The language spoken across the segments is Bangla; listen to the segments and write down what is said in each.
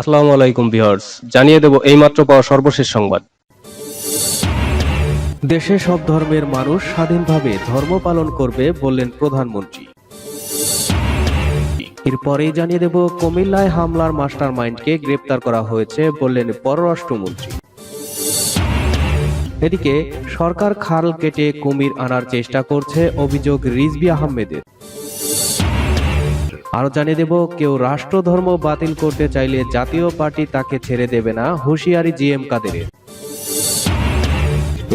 আসসালামু আলাইকুম ভিউয়ার্স, জানিয়ে দেব এইমাত্র পাওয়া সর্বশেষ সংবাদ। দেশে সব ধর্মের মানুষ স্বাধীনভাবে ধর্ম পালন করবে বললেন প্রধানমন্ত্রী। এরপরেই জানিয়ে দেব কুমিল্লায় হামলার মাস্টার মাইন্ডকে গ্রেপ্তার করা হয়েছে বললেন পররাষ্ট্রমন্ত্রী। এদিকে সরকার খাল কেটে কুমির আনার চেষ্টা করছে অভিযোগ রিজবি আহমেদের। আরও জানিয়ে দেব, কেউ রাষ্ট্রধর্ম বাতিল করতে চাইলে জাতীয় পার্টি তাকে ছেড়ে দেবে না, হুঁশিয়ারি জিএম কাদেরের।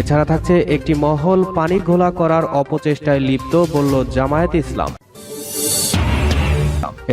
এছাড়া থাকছে একটি মহল পানির ঘোলা করার অপচেষ্টায় লিপ্ত, বলল জামায়াত ইসলাম।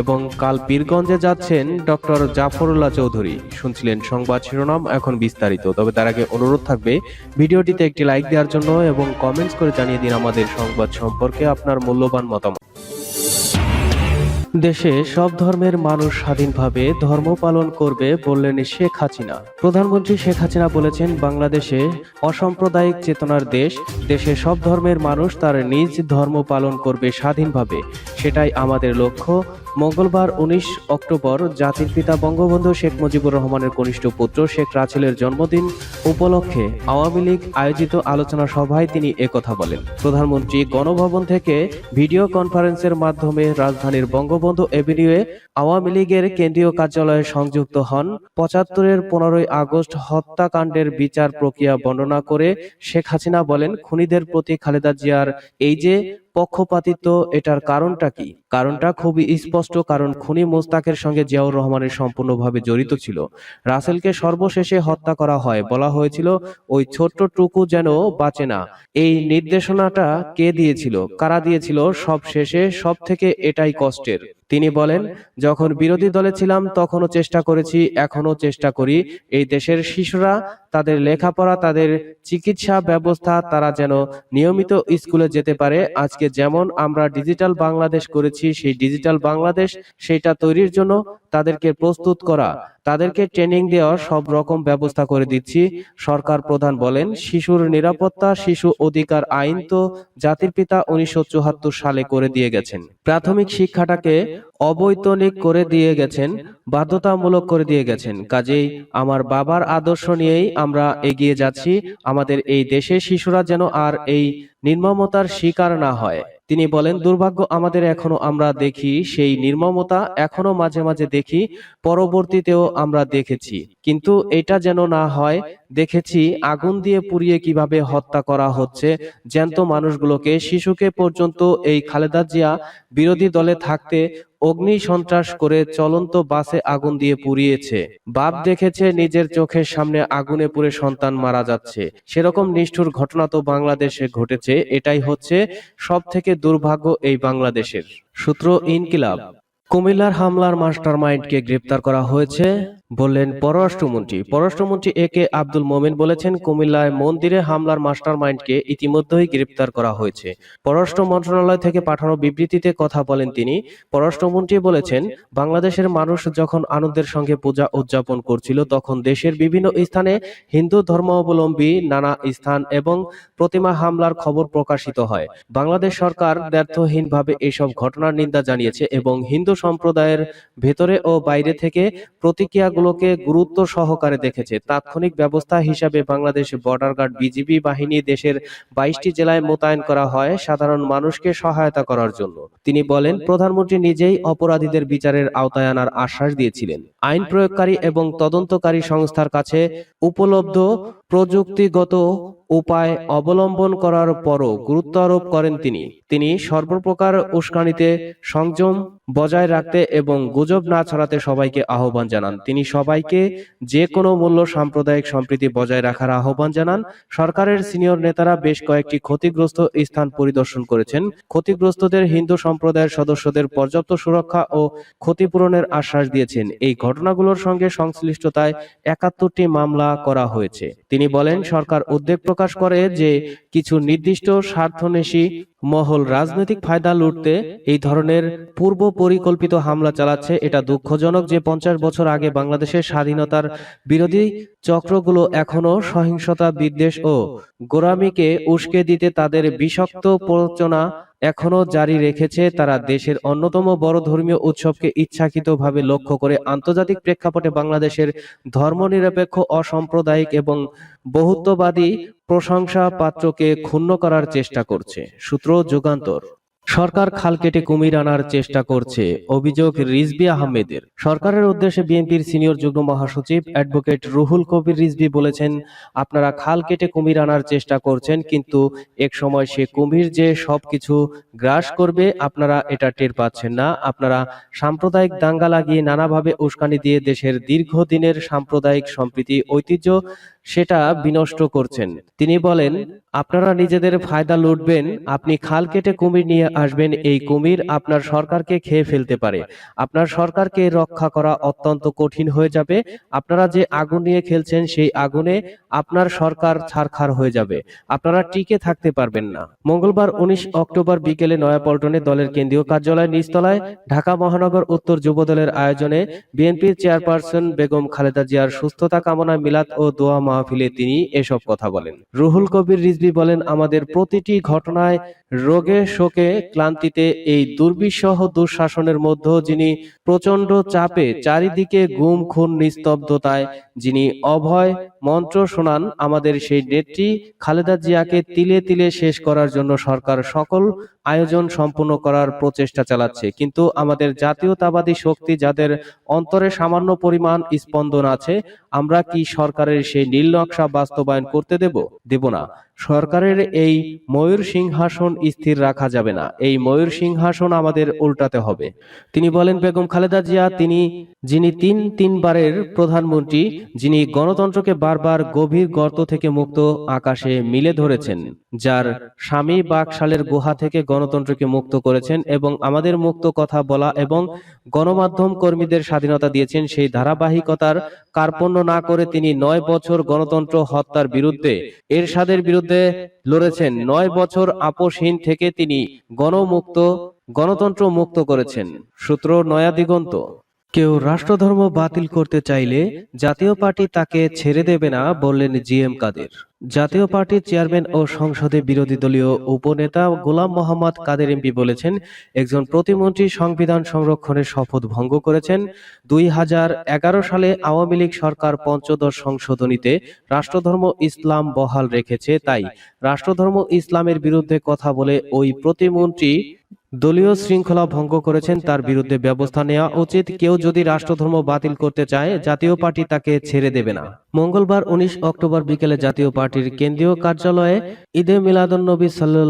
এবং কাল পীরগঞ্জে যাচ্ছেন ডক্টর জাফরুল্লাহ চৌধুরী। শুনছিলেন সংবাদ শিরোনাম, এখন বিস্তারিত। তবে তার আগে অনুরোধ থাকবে, ভিডিওটিতে একটি লাইক দেওয়ার জন্য এবং কমেন্টস করে জানিয়ে দিন আমাদের সংবাদ সম্পর্কে আপনার মূল্যবান মতামত। দেশে সব ধর্মের মানুষ স্বাধীনভাবে ধর্ম পালন করবে বললেন শেখ হাসিনা। প্রধানমন্ত্রী শেখ হাসিনা বলেছেন, বাংলাদেশে অসাম্প্রদায়িক চেতনার দেশ, দেশে সব ধর্মের মানুষ তার নিজ ধর্ম পালন করবে স্বাধীনভাবে। সেটাই আমাদের লক্ষ্য। মঙ্গলবার উনিশ অক্টোবর জাতির পিতা বঙ্গবন্ধু শেখ মুজিবুর রহমানের কনিষ্ঠ পুত্র শেখ রাছেলের জন্মদিন উপলক্ষে আওয়ামী লীগ আয়োজিত আলোচনা সভায় তিনি একথা বলেন। প্রধানমন্ত্রী গণভবন থেকে ভিডিও কনফারেন্সের মাধ্যমে রাজধানীর বঙ্গবন্ধু এভিনিউয়ে আওয়ামী লীগের কেন্দ্রীয় কার্যালয়ে সংযুক্ত হন। পঁচাত্তরের পনেরোই আগস্ট হত্যাকাণ্ডের বিচার প্রক্রিয়া বর্ণনা করে শেখ হাসিনা বলেন, খুনিদের প্রতি খালেদা জিয়ার এই যে পক্ষপাতিত্ব এটার কারণটা কি? কারণটা খুবই স্পষ্ট কারণ খুনি মোস্তাকের সঙ্গে জিয়াউর রহমানের সম্পূর্ণভাবে জড়িত ছিল। রাসেলকে সর্বশেষে হত্যা করা হয় বলা হয়েছিল ওই ছোট্ট টুকু যেন বাঁচে না। এই নির্দেশনাটা কে দিয়েছিল? কারা দিয়েছিল? সব শেষে সব থেকে এটাই কষ্টের। তিনি বলেন যখন বিরোধী দলে ছিলাম তখনও চেষ্টা করেছি এখনও চেষ্টা করি। এই দেশের শিশুরা তাদের লেখাপড়া তাদের চিকিৎসা ব্যবস্থা তারা যেন নিয়মিত স্কুলে যেতে পারে। আজকে যেমন আমরা ডিজিটাল বাংলাদেশ করেছি সেই ডিজিটাল বাংলাদেশ সেটা তৈরির জন্য তাদেরকে প্রস্তুত করা। তাদেরকে ট্রেনিং দেওয়ার সব রকম ব্যবস্থা করে দিচ্ছি। সরকার প্রধান বলেন শিশুর নিরাপত্তা শিশু অধিকার আইন তো জাতির পিতা উনিশশো চুয়াত্তর সালে করে দিয়ে গেছেন। প্রাথমিক শিক্ষাটাকে অবৈতনিক করে দিয়ে গেছেন বাধ্যতামূলক করে দিয়ে গেছেন। কাজেই আমার বাবার আদর্শ নিয়েই আমরা এগিয়ে যাচ্ছি। আমাদের এই দেশে শিশুরা যেন আর এই নির্মমতার শিকার না হয়। তিনি বলেন, দুর্ভাগ্য আমাদের এখনও আমরা দেখি সেই নির্মমতা, এখনও মাঝে মাঝে দেখি, পরবর্তীতেও আমরা দেখেছি। কিন্তু এটা যেন না হয়, দেখেছি, আগুন দিয়ে পুড়িয়ে কীভাবে হত্যা করা হচ্ছে, জ্যান্ত মানুষগুলোকে, শিশুকে পর্যন্ত এই খালেদা জিয়া বিরোধী দলে থাকতে অগ্নি সন্ত্রাস করে চলন্ত বাসে আগুন দিয়ে পুড়িয়েছে। বাপ দেখেছে নিজের চোখের সামনে আগুনে পুড়ে সন্তান মারা যাচ্ছে। সেরকম নিষ্ঠুর ঘটনা তো বাংলাদেশে ঘটেছে, এটাই হচ্ছে সব থেকে দুর্ভাগ্য এই বাংলাদেশের। সূত্র ইনকিলাব। কুমিল্লার হামলার মাস্টার মাইন্ডকে গ্রেপ্তার করা হয়েছে। বললেন, পররাষ্ট্রমন্ত্রী পররাষ্ট্রমন্ত্রী এ কে আব্দুল মোমেন বলেছেন, কুমিল্লায় মন্দিরে হামলার মাস্টার মাইন্ডকে ইতিমধ্যেই গ্রেপ্তার করা হয়েছে। পররাষ্ট্র মন্ত্রণালয় থেকে পাঠানো বিবৃতিতে কথা বলেন তিনি। পররাষ্ট্রমন্ত্রী বলেছেন, বাংলাদেশের মানুষ যখন আনন্দের সঙ্গে পূজা উদযাপন করছিল, তখন দেশের বিভিন্ন স্থানে হিন্দু ধর্মাবলম্বী নানা স্থান এবং প্রতিমা হামলার খবর প্রকাশিত হয়। বাংলাদেশ সরকার ব্যর্থহীনভাবে এসব ঘটনার নিন্দা জানিয়েছে এবং হিন্দু সম্প্রদায়ের ভেতরে ও বাইরে থেকে প্রতিক্রিয়াগুলোকে গুরুত্ব সহকারে দেখেছে। তাৎক্ষণিক ব্যবস্থা হিসাবে বাংলাদেশ বর্ডার গার্ড বিজিবি বাহিনী দেশের বাইশটি জেলায় মোতায়েন করা হয় সাধারণ মানুষকে সহায়তা করার জন্য। তিনি বলেন, প্রধানমন্ত্রী নিজেই অপরাধীদের বিচারের আওতায় আনার আশ্বাস দিয়েছিলেন। আইন প্রয়োগকারী এবং তদন্তকারী সংস্থার কাছে উপলব্ধ প্রযুক্তিগত উপায় অবলম্বন করার পরও গুরুত্ব আরোপ করেন তিনি। তিনি সর্বপ্রকার উস্কানিতে সংযম বজায় রাখতে এবং গুজব না ছড়াতে সবাইকে আহ্বান জানান। তিনি সবাইকে যে কোনো মূল্য সাম্প্রদায়িক সম্প্রীতি বজায় রাখার আহ্বান জানান। সরকারের সিনিয়র নেতারা বেশ কয়েকটি ক্ষতিগ্রস্ত স্থান পরিদর্শন করেছেন। ক্ষতিগ্রস্তদের হিন্দু সম্প্রদায়ের সদস্যদের পর্যাপ্ত সুরক্ষা ও ক্ষতিপূরণের আশ্বাস দিয়েছেন। এই ঘটনাগুলোর সঙ্গে সংশ্লিষ্টতায় একাত্তরটি মামলা করা হয়েছে। তিনি বলেন, সরকার উদ্বেগ প্রকাশ করে যে কিছু নির্দিষ্ট স্বার্থনেশী মহল রাজনৈতিক ফায়দা লুটতে এই ধরনের পূর্ব পরিকল্পিত হামলা চালাচ্ছে। এটা দুঃখজনক যে পঞ্চাশ বছর আগে বাংলাদেশের স্বাধীনতার বিরোধী চক্রগুলো এখনও সহিংসতা বিদ্বেষ ও গোরামিকে উস্কে দিতে তাদের বিষাক্ত প্ররোচনা এখনও জারি রেখেছে তারা দেশের অন্যতম বড় ধর্মীয় উৎসবকে ইচ্ছাকৃতভাবে লক্ষ্য করে আন্তর্জাতিক প্রেক্ষাপটে বাংলাদেশের ধর্মনিরপেক্ষ অসাম্প্রদায়িক এবং বহুত্ববাদী প্রশংসা পাত্রকে ক্ষুণ্ণ করার চেষ্টা করছে। সূত্র যুগান্তর। সরকার খাল কেটে কুমির আনার চেষ্টা করছে। অভিযোগ রিজবি আহমেদের। সরকারের উদ্দেশ্যে বিএনপির সিনিয়র যুগ্ম মহাসচিব অ্যাডভোকেট রুহুল কবির রিজবি বলেছেন, আপনারা খাল কেটে কুমির আনার চেষ্টা করছেন, কিন্তু এক সময় সে কুমির যে সবকিছু গ্রাস করবে, আপনারা এটা টের পাচ্ছেন না। আপনারা সাম্প্রদায়িক দাঙ্গা লাগিয়ে নানাভাবে উস্কানি দিয়ে দেশের দীর্ঘদিনের সাম্প্রদায়িক সম্প্রীতি, ঐতিহ্য সেটা বিনষ্ট করছেন। তিনি বলেন, আপনারা নিজেদের ফায়দা লুটবেন, আপনি খাল কেটে কুমির নিয়ে আসবেন, এই কুমির আপনার সরকারকে খেয়ে ফেলতে পারে। আপনার সরকারকে রক্ষা করা অত্যন্ত কঠিন হয়ে যাবে। আপনারা যে আগুন নিয়ে খেলছেন, সেই আগুনে আপনার সরকার ছারখার হয়ে যাবে। আপনারা টিকে থাকতে পারবেন না। মঙ্গলবার উনিশ অক্টোবর বিকেলে নয়াপল্টনে দলের কেন্দ্রীয় কার্যালয় নিচতলায় ঢাকা মহানগর উত্তর যুব দলের আয়োজনে বিএনপির চেয়ারপারসন বেগম খালেদা জিয়ার সুস্থতা কামনায় মিলাদ ও দোয়া মাহফিলে তিনি এসব কথা বলেন। রুহুল কবির রিজভি বলেন, আমাদের প্রতিটি ঘটনায় রোগে, শোকে, ক্লান্তিতে এই দুর্বিষহ দুঃশাসনের মধ্যে যিনি প্রচণ্ড চাপে চারিদিকে গুম, খুন, নিস্তব্ধতায় যিনি অভয় মন্ত্র শোনান, আমাদের সেই নেত্রী খালেদা জিয়াকে তিলে তিলে শেষ করার জন্য সরকার সকল আয়োজন সম্পূর্ণ করার প্রচেষ্টা চালাচ্ছে। কিন্তু আমাদের জাতীয়তাবাদী শক্তি যাদের অন্তরে সামান্য পরিমাণ স্পন্দন আছে, আমরা কি সরকারের সেই নীল নকশা বাস্তবায়ন করতে দেব? দেব না। সরকারের এই ময়ূর সিংহাসন স্থির রাখা যাবে না। এই ময়ূর সিংহাসন আমাদের উল্টাতে হবে। তিনি বলেন, বেগম খালেদা জিয়া, তিনি, যিনি তিন, তিনবারের প্রধানমন্ত্রী, যিনি গণতন্ত্রকে বারবার গভীর গর্ত থেকে মুক্ত আকাশে মিলে ধরেছেন, যার স্বামী বাকশালের গুহা থেকে গণতন্ত্রকে মুক্ত করেছেন এবং আমাদের মুক্ত কথা বলা এবং গণমাধ্যম কর্মীদের স্বাধীনতা দিয়েছেন সেই ধারাবাহিকতার কার্পণ্য না করে তিনি নয় বছর গণতন্ত্র হত্যার বিরুদ্ধে এরশাদের বিরুদ্ধে লড়েছেন। নয় বছর আপোষহীন থেকে তিনি গণমুক্ত, গণতন্ত্র মুক্ত করেছেন। সূত্র নয়া দিগন্ত। কেউ রাষ্ট্রধর্ম বাতিল করতে চাইলে জাতীয় পার্টি তাকে ছেড়ে দেবে না বললেন জি এম কাদের। জাতীয় পার্টির চেয়ারম্যান ও সংসদে বিরোধী দলীয় উপনেতা গোলাম মোহাম্মদ কাদের এমপি বলেছেন, একজন প্রতিমন্ত্রী সংবিধান সংরক্ষণের শপথ ভঙ্গ করেছেন। দুই হাজার এগারো সালে আওয়ামী লীগ সরকার পঞ্চদশ সংশোধনীতে রাষ্ট্রধর্ম ইসলাম বহাল রেখেছে, তাই রাষ্ট্রধর্ম ইসলামের বিরুদ্ধে কথা বলে ওই প্রতিমন্ত্রী দলীয় শৃঙ্খলা ভঙ্গ করেছেন তার বিরুদ্ধে ব্যবস্থা নেওয়া উচিত। কেউ যদি রাষ্ট্রধর্ম বাতিল করতে চায়, জাতীয় পার্টি তাকে ছেড়ে দেবে না। মঙ্গলবার উনিশ অক্টোবর বিকেলে জাতীয় পার্টির কেন্দ্রীয় কার্যালয়ে ঈদে মিলাদুন্নবী সাল্লু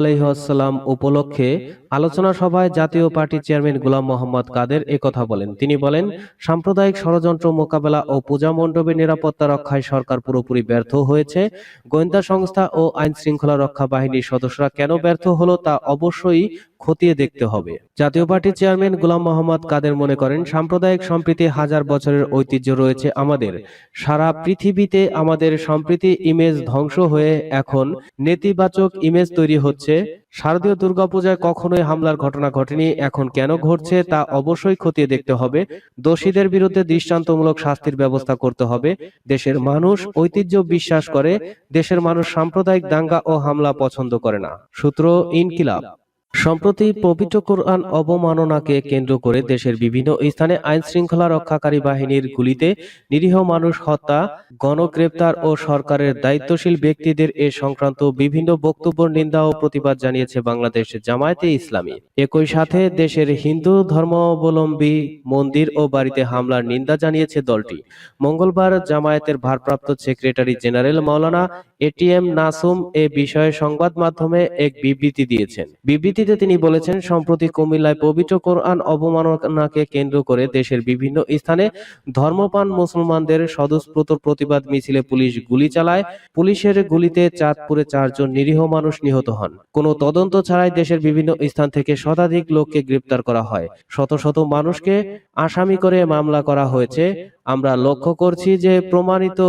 আলহিহাস্লাম উপলক্ষে আলোচনা সভায় জাতীয় পার্টি চেয়ারম্যান গোলাম মোহাম্মদ কাদের কথা বলেন। তিনি বলেন, সাম্প্রদায়িক ষড়যন্ত্র মোকাবেলা ও পূজা মণ্ডপের নিরাপত্তা রক্ষায় সরকার পুরোপুরি ব্যর্থ হয়েছে। গোয়েন্দা সংস্থা ও আইন শৃঙ্খলা রক্ষা বাহিনীর সদস্যরা কেন ব্যর্থ হলো তা অবশ্যই খতিয়ে দেখতে হবে। জাতীয় পার্টির চেয়ারম্যান গোলাম মোহাম্মদ কাদের মনে করেন, সাম্প্রদায়িক সম্প্রীতি হাজার বছরের ঐতিহ্য রয়েছে আমাদের। সারা পৃথিবীতে আমাদের সম্প্রীতি ইমেজ ধ্বংস হয়ে এখন নেতিবাচক ইমেজ তৈরি হচ্ছে। শারদীয় দুর্গাপূজায় কখনোই হামলার ঘটনা ঘটেনি, এখন কেন ঘটছে তা অবশ্যই খতিয়ে দেখতে হবে। দোষীদের বিরুদ্ধে দৃষ্টান্তমূলক শাস্তির ব্যবস্থা করতে হবে। দেশের মানুষ ঐতিহ্য বিশ্বাস করে, দেশের মানুষ সাম্প্রদায়িক দাঙ্গা ও হামলা পছন্দ করে না। সূত্র ইনকিলাব। সম্প্রতি পবিত্র কোরআন অবমাননাকে কেন্দ্র করে দেশের বিভিন্ন স্থানে আইন শৃঙ্খলা রক্ষাকারী বাহিনীর গুলিতে নিরীহ মানুষ হত্যা, গণগ্রেপ্তার ও সরকারের দায়িত্বশীল ব্যক্তিদের এ সংক্রান্ত বিভিন্ন বক্তব্য নিন্দা ও প্রতিবাদ জানিয়েছে বাংলাদেশ জামায়াতে ইসলামী। একই সাথে দেশের হিন্দু ধর্মাবলম্বী মন্দির ও বাড়িতে হামলার নিন্দা জানিয়েছে দলটি। মঙ্গলবার জামায়াতের ভারপ্রাপ্ত secretary general Maulana ATM Masum এ বিষয়ে সংবাদ মাধ্যমে এক বিবৃতি দিয়েছেন। বিবৃতিতে তিনি বলেছেন, সম্প্রতি কুমিল্লায় পবিত্র কোরআন অবমাননাকে কেন্দ্র করে দেশের বিভিন্ন স্থানে ধর্মপান মুসলমানদের স্বতঃস্ফূর্ত প্রতিবাদ মিছিলে পুলিশ গুলি চালায়। পুলিশের গুলিতে চাঁদপুরে চারজন নিরীহ মানুষ নিহত হন। কোনো তদন্ত ছাড়াই দেশের বিভিন্ন স্থান থেকে শতাধিক লোককে গ্রেপ্তার করা হয়। শত শত মানুষকে আসামি করে মামলা করা হয়েছে। আমরা লক্ষ্য করছি যে প্রমাণিত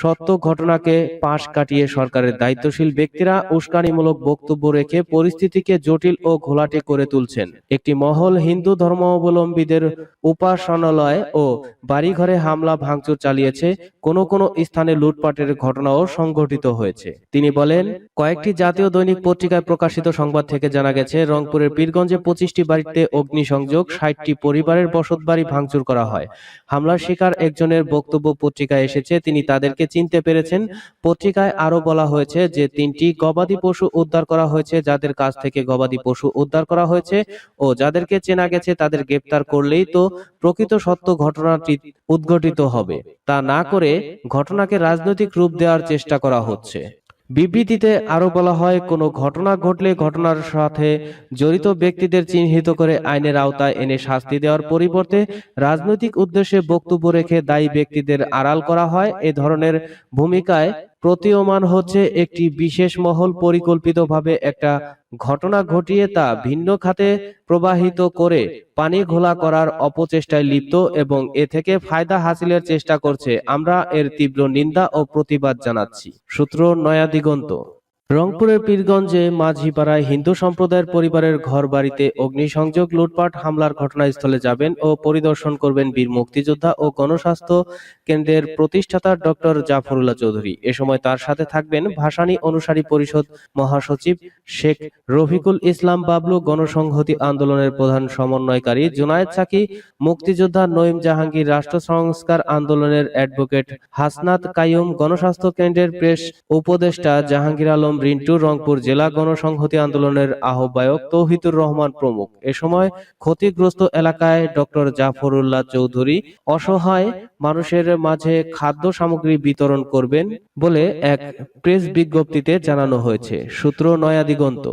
সত্য ঘটনাকে পাশ কাটিয়ে সরকারের দায়িত্বশীল ব্যক্তিরা উস্কানিমূলক বক্তব্য রেখে পরিস্থিতিকে জটিল ও ঘোলাটে করে তুলছেন। একটি মহল হিন্দু ধর্মাবলম্বীদের উপাসনালয় ও বাড়িঘরে হামলা ভাঙচুর চালিয়েছে, কোনো কোনো স্থানে লুটপাটের ঘটনাও সংঘটিত হয়েছে। তিনি বলেন, কয়েকটি জাতীয় দৈনিক পত্রিকায় প্রকাশিত সংবাদ থেকে জানা গেছে, রংপুরের পীরগঞ্জে পঁচিশটি বাড়িতে অগ্নিসংযোগ, ষাটটি পরিবারের বসতবাড়ি ভাঙচুর করা হয়। হামলার শিকার একজনের বক্তব্য পত্রিকায় এসেছে, তিনি তাদেরকে চিনতে পেরেছেন। পত্রিকায় আরও বলা হয়েছে যে তিনটি গবাদি পশু উদ্ধার করা হয়েছে, যাদের কাছ থেকে গবাদি পশু উদ্ধার করা হয়েছে ও যাদেরকে চেনা গেছে তাদের গ্রেপ্তার করলেই তো প্রকৃত সত্য ঘটনাটি উদ্ঘটিত হবে। তা না করে ঘটনাকে রাজনৈতিক রূপ দেওয়ার চেষ্টা করা হচ্ছে। বিবৃতিতে আরও বলা হয়, কোনো ঘটনা ঘটলে ঘটনার সাথে জড়িত ব্যক্তিদের চিহ্নিত করে আইনের আওতায় এনে শাস্তি দেওয়ার পরিবর্তে রাজনৈতিক উদ্দেশ্যে বক্তব্য রেখে দায়ী ব্যক্তিদের আড়াল করা হয়। এ ধরনের ভূমিকায় প্রতীয়মান হচ্ছে একটি বিশেষ মহল পরিকল্পিতভাবে একটা ঘটনা ঘটিয়ে তা ভিন্ন খাতে প্রবাহিত করে পানি ঘোলা করার অপচেষ্টায় লিপ্ত এবং এ থেকে ফায়দা হাসিলের চেষ্টা করছে। আমরা এর তীব্র নিন্দা ও প্রতিবাদ জানাচ্ছি। সূত্র নয়া দিগন্ত রংপুরের পীরগঞ্জে মাঝিপাড়ায় হিন্দু সম্প্রদায়ের পরিবারের ঘর বাড়িতে অগ্নিসংযোগ, লুটপাট, হামলার ঘটনাস্থলে যাবেন ও পরিদর্শন করবেন বীর মুক্তিযোদ্ধা ও গণস্বাস্থ্য কেন্দ্রের প্রতিষ্ঠাতা ডক্টর জাফরুল্লাহ চৌধুরী। এ সময় তার সাথে থাকবেন ভাসানী অনুসারী পরিষদ মহাসচিব শেখ রফিকুল ইসলাম বাবলু, গণসংহতি আন্দোলনের প্রধান সমন্বয়কারী জুনায়েদ সাকি, মুক্তিযোদ্ধা নঈম জাহাঙ্গীর, রাষ্ট্র সংস্কার আন্দোলনের অ্যাডভোকেট হাসনাত কায়ুম গণস্বাস্থ্য কেন্দ্রের প্রেস উপদেষ্টা জাহাঙ্গীর আলম রিন্টু রংপুর জেলা গণসংহতি আন্দোলনের আহ্বায়ক তৌহিদুর রহমান প্রমুখ। এ সময় ক্ষতিগ্রস্ত এলাকায় ডক্টর জাফরুল্লাহ চৌধুরী অসহায় মানুষের মাঝে খাদ্য সামগ্রী বিতরণ করবেন বলে এক প্রেস বিজ্ঞপ্তিতে জানানো হয়েছে। সূত্র নয়া দিগন্ত